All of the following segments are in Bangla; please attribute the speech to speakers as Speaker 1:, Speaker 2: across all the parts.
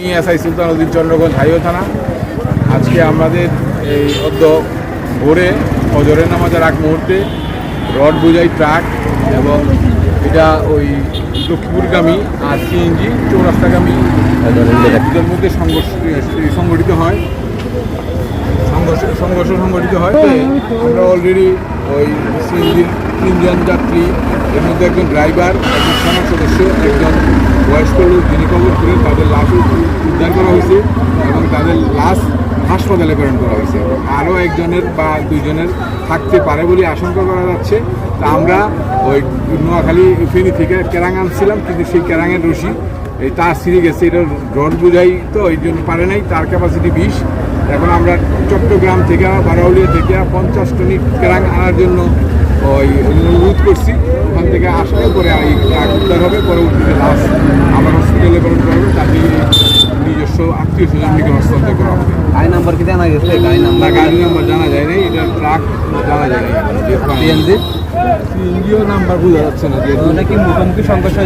Speaker 1: আমি এসআই সুলতানুদ্দিন চন্দ্রগঞ্জ হাইওয়ে থানা। আজকে আমাদের এই অদ্য ভোরে ফজরের নামাজের আগ মুহূর্তে রড বোঝাই ট্রাক এবং এটা ওই লক্ষ্মীপুরগামী আর সিএনজি চৌরাস্তাগামী এদের মধ্যে সংঘর্ষ সংগঠিত হয়। সংঘর্ষ সংঘর্ষ সংগঠিত হয়। আমরা অলরেডি ওই সিএনজির তিনজন যাত্রী, এর মধ্যে একজন ড্রাইভার একজন সমাজ সদস্য, একজন বয়স্ক লোক যিনি কবর করে তাদের লাশ উদ্ধার করা হয়েছে এবং তাদের লাশ হাসপাতালে প্রেরণ করা হয়েছে। আরও একজনের বা দুইজনের থাকতে পারে বলে আশঙ্কা করা যাচ্ছে। তা আমরা ওই নোয়াখালী ফেনী থেকে কেরাং আনছিলাম, কিন্তু সেই কেরাঙের রশি এই তার ছিঁড়ে গেছে এটা রড বোঝাই তো এই জন্য পারে নাই, তার ক্যাপাসিটি বিশ। এখন আমরা চট্টগ্রাম থেকে বারাউলিয়া থেকে পঞ্চাশ টনি কেরাং আনার জন্য ওই অনুরোধ করছি ওখান থেকে আসলে পরে ট্রাক উদ্ধার হবে পরবর্তীতে লাশ আবার হসপিটালে প্রেরণ করা হবে তাকে নিজস্ব আত্মীয় স্বজনকে হস্তান্তর করা হবে।
Speaker 2: গাড়ি নাম্বার কি জানা গেছে? গাড়ি নাম্বার?
Speaker 1: গাড়ি নাম্বার জানা যায় নাই এটা ট্রাক জানা যায় নাই।
Speaker 2: সিএনজি?
Speaker 1: সিএনজিও নাম্বার বোঝা যাচ্ছে না যে
Speaker 2: ওটা মুখোমুখি সংঘর্ষ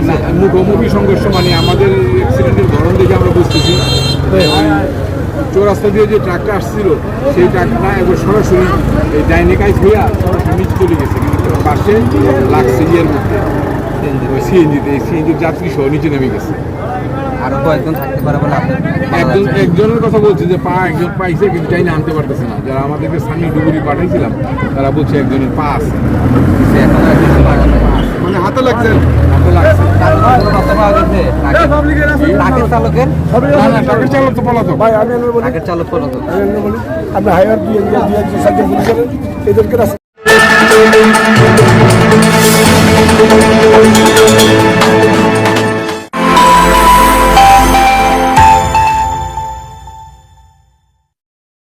Speaker 1: মুখোমুখি সংঘর্ষ মানে আমাদের অ্যাক্সিডেন্টের ধরন দেখে আমরা বুঝতেছি। চৌরাস্তা দিয়ে যে ট্রাকটা আসছিল সেই ট্রাকটা এবার সরাসরি এই ডাইনেকাইজ হইয়া সরাসরি নিচে চলে গেছে কিন্তু পাশে লাগছে ইয়ের মধ্যে। সিএনজিতে এই সিএনজির যাত্রী সহ নিচে নেমে গেছে।
Speaker 2: আরও কয়েকজন থাকতে পারে বলে
Speaker 1: একজন একজনের কথা বলছে যে পা একজন পাইছে কিন্তু চাইলে আনতে পারতেছে না। যারা আমাদেরকে স্থানীয় ডুবুরি পাঠাইছিলাম তারা বলছে একজনের পা আছে।
Speaker 3: মানে হাতে লাগছে।
Speaker 1: হাতে লাগছে
Speaker 2: চালকের কত পাওয়া গেছে ট্রাকের- ট্রাকের চালকের
Speaker 1: না না ট্রাকের চালক তো পলাতক
Speaker 3: ভাই আমি এনে বলি
Speaker 2: ট্রাকের চালক কত
Speaker 3: আমি এনে বলি আমরা হায়ার দিয়ে এদেরকে